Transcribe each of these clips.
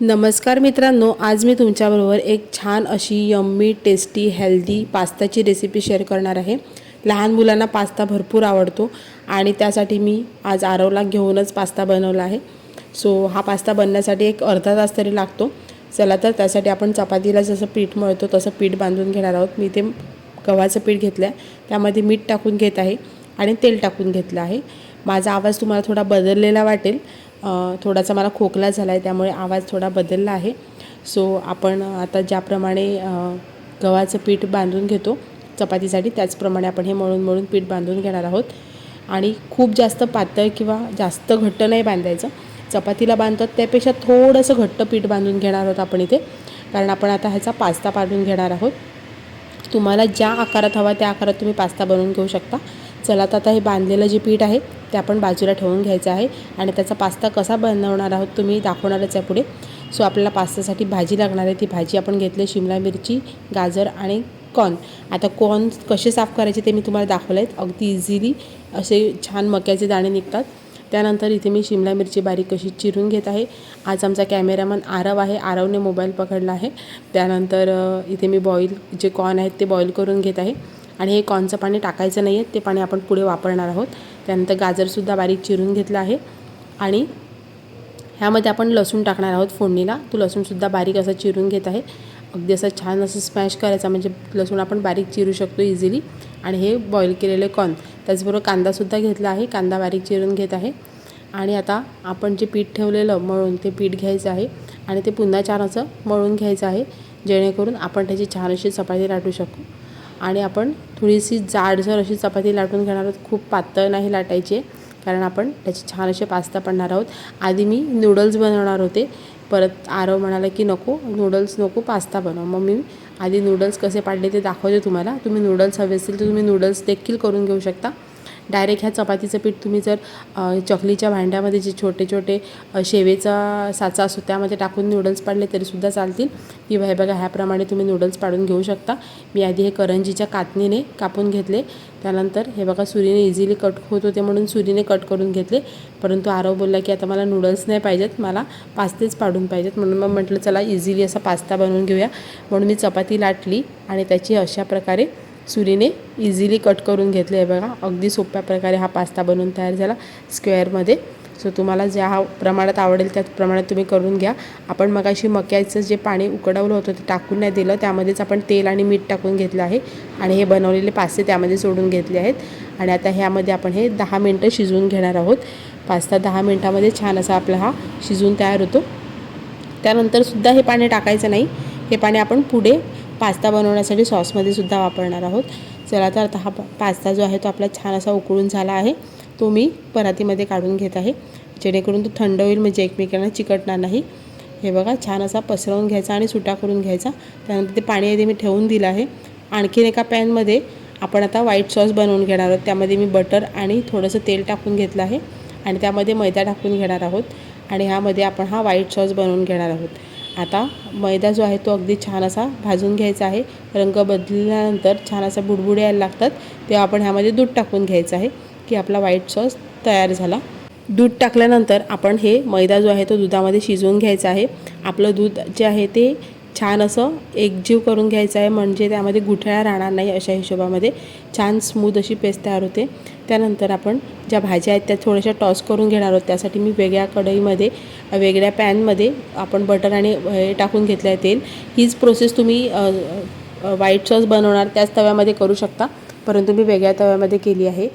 नमस्कार मित्रांनो आज मी तुमच्याबरोबर एक छान अशी यम्मी टेस्टी हेल्दी पास्ताची रेसिपी शेअर करणार आहे. लहान मुलांना पास्ता भरपूर आवडतो आणि त्यासाठी मी आज आरवला घेऊनच पास्ता बनवला आहे. सो हा पास्ता बनण्यासाठी एक अर्धा तास तरी लागतो. चला तर त्यासाठी आपण चपातीला जसं पीठ मळतो तसं पीठ बांधून घेणार आहोत. मी ते गव्हाचं पीठ घेतलं आहे त्यामध्ये मीठ टाकून घेत आहे आणि तेल टाकून घेतलं आहे. माझा आवाज तुम्हाला थोडा बदललेला वाटेल. थोडासा मला खोकला झाला आहे त्यामुळे आवाज थोडा बदलला आहे. सो आपण आता ज्याप्रमाणे गव्हाचं पीठ बांधून घेतो चपातीसाठी त्याचप्रमाणे आपण हे मळून मळून पीठ बांधून घेणार आहोत. आणि खूप जास्त पातळ किंवा जास्त घट्ट नाही बांधायचं. चपातीला बांधतात त्यापेक्षा थोडंसं घट्ट पीठ बांधून घेणार आहोत आपण इथे. कारण आपण आता ह्याचा पास्ता पाडून घेणार आहोत. तुम्हाला ज्या आकारात हवा त्या आकारात तुम्ही पास्ता बनवून घेऊ शकता. चला तर आता हे बांधलेलं जे पीठ आहे ते आपण बाजूला ठेवून घ्यायचं आहे आणि त्याचा पास्ता कसा बनवणार आहोत तुम्ही दाखवणारच आहे पुढे सो आपल्याला पास्त्यासाठी भाजी लागणार आहे. ती भाजी आपण घेतली शिमला मिरची गाजर आणि कॉर्न. आता कॉर्न कसे साफ करायचे ते मी तुम्हाला दाखवले आहेत अगदी इझिली असे छान मक्याचे दाणे निघतात. त्यानंतर इथे मी शिमला मिरची बारीक कशी चिरून घेत आहे. आज आमचा कॅमेरामन आरव आहे. आरवने मोबाईल पकडला आहे. त्यानंतर इथे मी बॉईल जे कॉर्न आहेत ते बॉईल करून घेत आहे. आणि हे कॉर्नचं पाणी टाकायचं नाही आहे ते पाणी आपण पुढे वापरणार आहोत. त्यानंतर गाजरसुद्धा बारीक चिरून घेतलं आहे. आणि ह्यामध्ये आपण लसूण टाकणार आहोत फोडणीला. तो लसूणसुद्धा बारीक असं चिरून घेत आहे. अगदी असं छान असं स्मॅश करायचा म्हणजे लसूण आपण बारीक चिरू शकतो इझिली आणि हे बॉईल केलेले कॉर्न त्याचबरोबर कांदासुद्धा घेतला आहे. कांदा बारीक चिरून घेत आहे. आणि आता आपण जे पीठ ठेवलेलं मळून ते पीठ घ्यायचं आहे. आणि ते पुन्हा छान असं मळून घ्यायचं आहे. जेणेकरून आपण त्याची छान अशी चपाती लाटू शकू. आणि आपण थोडीशी जाडसर अशी चपाती लाटून घेणार आहोत खूप पातळ नाही लाटायची कारण आपण त्याचे छान असे पास्ता पडणार आहोत. आधी मी नूडल्स बनवणार होते. परत आरव म्हणाला की नको नूडल्स नको पास्ता बनव. मग मी आधी नूडल्स कसे पाडले ते दाखवते तुम्हाला. तुम्ही नूडल्स हवे असतील तर तुम्ही नूडल्स देखील करून घेऊ शकता. डायरेक्ट ह्या चपातीचं पीठ तुम्ही जर चकलीच्या भांड्यामध्ये जे छोटे छोटे शेवेचा साचा असतो त्यामध्ये टाकून नूडल्स पाडले तरीसुद्धा चालतील. किंवा हे बघा ह्याप्रमाणे तुम्ही नूडल्स पाडून घेऊ शकता. मी आधी हे करंजीच्या कातणीने कापून घेतले. त्यानंतर हे बघा सुरीने इझिली कट होत होते म्हणून सुरीने कट करून घेतले. परंतु आरव बोलला की आता मला नूडल्स नाही पाहिजेत मला पास्तेच पाडून पाहिजेत. म्हणून मग म्हटलं चला इझिली असा पास्ता बनवून घेऊया. म्हणून मी चपाती लाटली आणि त्याची अशा प्रकारे सुरीने इझिली कट करून घेतले आहे बघा. अगदी सोप्या प्रकारे हा पास्ता बनवून तयार झाला स्क्वेअरमध्ये सो तुम्हाला ज्या हा प्रमाणात आवडेल त्याच प्रमाणात तुम्ही करून घ्या. आपण मगाशी मक्याचं जे पाणी उकडवलं होतं ते टाकून नाही दिलं. त्यामध्येच आपण तेल आणि मीठ टाकून घेतलं आहे. आणि हे बनवलेले पास्ते त्यामध्ये सोडून घेतले आहेत. आणि आता ह्यामध्ये आपण हे दहा मिनटं शिजवून घेणार आहोत. पास्ता दहा मिनटामध्ये छान असा आपला हा शिजून तयार होतो. त्यानंतरसुद्धा हे पाणी टाकायचं नाही. हे पाणी आपण पुढे पास्ता बनवण्यासाठी सॉसमध्ये सुद्धा वापरणार आहोत. चला तर आता हा पास्ता जो आहे तो आपला छान असा उकळून झाला आहे. तो मी परातीमध्ये काढून घेत आहे. जेणेकरून तो थंड होईल म्हणजे एकमेकांना चिकटणार नाही. हे बघा छान असा पसरवून घ्यायचा आणि सुटा करून घ्यायचा. त्यानंतर ते पाणी आधी मी ठेवून दिलं आहे. आणखीन एका पॅनमध्ये आपण आता व्हाईट सॉस बनवून घेणार आहोत. त्यामध्ये मी बटर आणि थोडंसं तेल टाकून घेतलं आहे. आणि त्यामध्ये मैदा टाकून घेणार आहोत. आणि ह्यामध्ये आपण हा व्हाईट सॉस बनवून घेणार आहोत. आता मैदा जो आहे तो अगदी छान असा भाजून घ्यायचा आहे. रंग बदलल्यानंतर छान असा बुडबुडे यायला लागतात. तेव्हा आपण ह्यामध्ये दूध टाकून घ्यायचं आहे की आपला व्हाईट सॉस तयार झाला. दूध टाकल्यानंतर आपण हे मैदा जो आहे तो दुधामध्ये शिजवून घ्यायचा आहे. आपलं दूध जे आहे ते छान असं एकजीव करून घ्यायचं आहे. म्हणजे त्यामध्ये गुठळ्या राहणार नाही अशा हिशोबामध्ये. छान स्मूथ अशी पेस्ट तयार होते. त्यानंतर आपण ज्या भाज्या आहेत त्या थोड्याशा टॉस करून घेणार आहोत. त्यासाठी मी वेगळ्या कढईमध्ये वेगळ्या पॅनमध्ये आपण बटर आणि हे टाकून घेतलं आहे तेल. हीच प्रोसेस तुम्ही व्हाईट सॉस बनवणार. त्याच तव्यामध्ये करू शकता. परंतु मी वेगळ्या तव्यामध्ये केली आहे.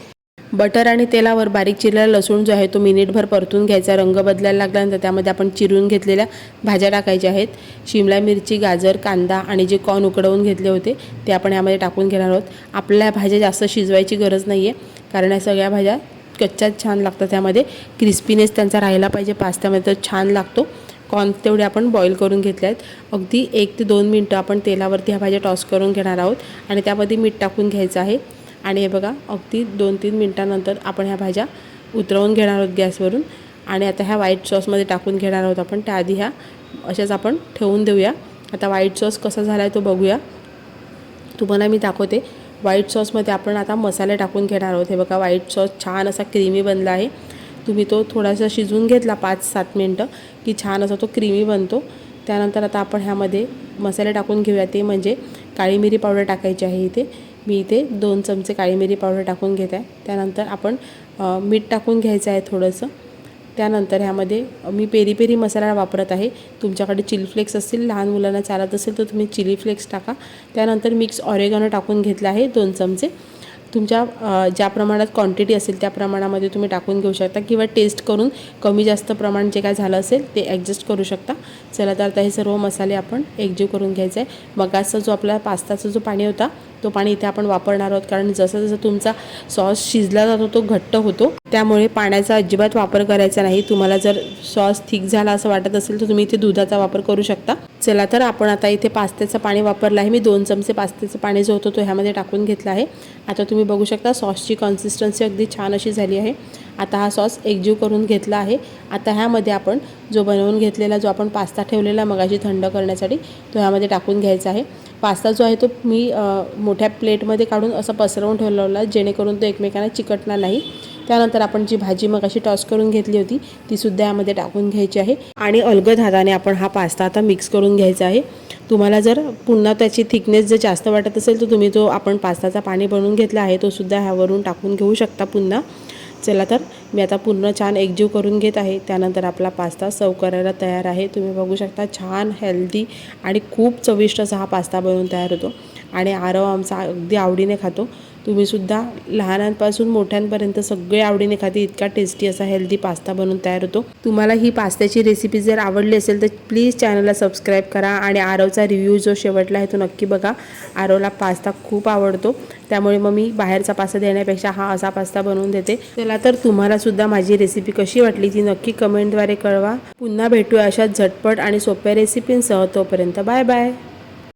बटर आणि तेलावर बारीक चिरलेला लसूण जो आहे तो मिनिटभर परतून घ्यायचा. रंग बदलायला लागल्यानंतर त्यामध्ये आपण चिरून घेतलेल्या भाज्या टाकायच्या आहेत. शिमला मिरची गाजर कांदा आणि जे कॉर्न उकडवून घेतले होते ते आपण यामध्ये टाकून घेणार आहोत. आपल्या भाज्या जास्त शिजवायची गरज नाही आहे कारण या सगळ्या भाज्या कच्च्याच छान लागतात त्यामध्ये. क्रिस्पीनेस त्यांचा राहिला पाहिजे पास्त्यामध्ये तर छान लागतो. कॉर्न तेवढे आपण बॉईल करून घेतले आहेत. अगदी एक ते दोन मिनटं आपण तेलावरती ह्या भाज्या टॉस करून घेणार आहोत आणि त्यामध्ये मीठ टाकून घ्यायचं आहे. आणि हे बघा अगदी दोन तीन मिनटानंतर आपण ह्या भाज्या उतरवून घेणार आहोत गॅसवरून. आणि आता ह्या व्हाईट सॉसमध्ये टाकून घेणार आहोत आपण. त्याआधी ह्या अशाच आपण ठेवून देऊया. आता व्हाईट सॉस कसा झाला आहे तो बघूया. तुम्हाला मी दाखवते. व्हाईट सॉसमध्ये आपण आता मसाले टाकून घेणार आहोत. हे बघा व्हाईट सॉस छान असा क्रीमी बनला आहे. तुम्ही तो थोडासा शिजवून घेतला पाच सात मिनटं की छान असा तो क्रीमी बनतो. त्यानंतर आता आपण ह्यामध्ये मसाले टाकून घेऊया. ते म्हणजे काळी मिरी पावडर टाकायची आहे इथे. मी इथे दोन चमचे काळी मिरी पावडर टाकून घेत. आहे त्यानंतर आपण मीठ टाकून घ्यायचं आहे थोडंसं. त्यानंतर ह्यामध्ये मी पेरी पेरी मसाला वापरत आहे. तुमच्याकडे चिली फ्लेक्स असतील लहान मुलांना चालत असेल तर तुम्ही चिली फ्लेक्स टाका. त्यानंतर मिक्स ऑरेगॅनो टाकून घेतलं आहे दोन चमचे. तुमच्या ज्या प्रमाणात क्वांटिटी असेल त्या प्रमाणामध्ये तुम्ही टाकून घेऊ शकता किंवा टेस्ट करून कमी जास्त प्रमाण जे काय झालं असेल ते ॲडजस्ट करू शकता. चला तर आता हे सर्व मसाले आपण एकजीव करून घ्यायचं. आहे मगाचा जो आपला पास्ताचा जो पाणी होता तो पाणी इथे आपण वापरणार आहोत. कारण जसं जसं तुमचा सॉस शिजला जातो तो घट्ट होतो. त्यामुळे पाण्याचा अजिबात वापर करायचा नाही. तुम्हाला जर सॉस थिक झाला असं वाटत असेल तर तुम्ही इथे दुधाचा वापर करू शकता. चला तर आपण आता इथे पास्त्याचं पाणी वापरलं आहे. मी दोन चमचे पास्त्याचं पाणी जो होतो तो ह्यामध्ये टाकून घेतला आहे. आता तुम्ही बघू शकता सॉसची कन्सिस्टन्सी अगदी छान अशी झाली आहे. आता हा सॉस एकजीव करून घेतला आहे. आता ह्यामध्ये आपण जो बनवून घेतलेला जो आपण पास्ता ठेवलेला मगाशी थंड करण्यासाठी तो ह्यामध्ये टाकून घ्यायचा आहे. पास्ता जो आहे तो मी मोठ्या प्लेटमध्ये काढून असं पसरवून ठेवलेला जेणेकरून तो एकमेकांना चिकटणार नाही. त्यानंतर आपण जी भाजी मग अशी टॉस करून घेतली होती ती सुद्धा यामध्ये टाकून घ्यायची आहे. आणि अलगद हाताने आपण हा पास्ता आता मिक्स करून घ्यायचा आहे. तुम्हाला जर पुन्हा त्याची थिकनेस जर जास्त वाटत असेल तर तुम्ही जो आपण पास्ताचा पाणी बनवून घेतला आहे तो सुद्धा ह्यावरून टाकून घेऊ शकता पुन्हा. चला तर मी आता पूर्ण छान एकजीव करून घेत आहे. त्यानंतर आपला पास्ता सर्व करायला तयार आहे. तुम्ही बघू शकता छान हेल्दी आणि खूप चविष्ट असा हा पास्ता बनवून तयार होतो. आणि आरव आमचा अगदी आवडीने खातो. तुम्हीसुद्धा लहानांपासून मोठ्यांपर्यंत सगळे आवडीने खाते इतका टेस्टी असा हेल्दी पास्ता बनवून तयार होतो. तुम्हाला ही पास्त्याची रेसिपी जर आवडली असेल तर प्लीज चॅनलला सबस्क्राईब करा आणि आरवचा रिव्ह्यू जो शेवटला आहे तो नक्की बघा. आरवला पास्ता खूप आवडतो. त्यामुळे मग मी बाहेरचा पास्ता देण्यापेक्षा हा असा पास्ता बनवून देते. चला तर तुम्हालासुद्धा माझी रेसिपी कशी वाटली ती नक्की कमेंटद्वारे कळवा. पुन्हा भेटूया अशा झटपट आणि सोप्या रेसिपींसह तोपर्यंत बाय बाय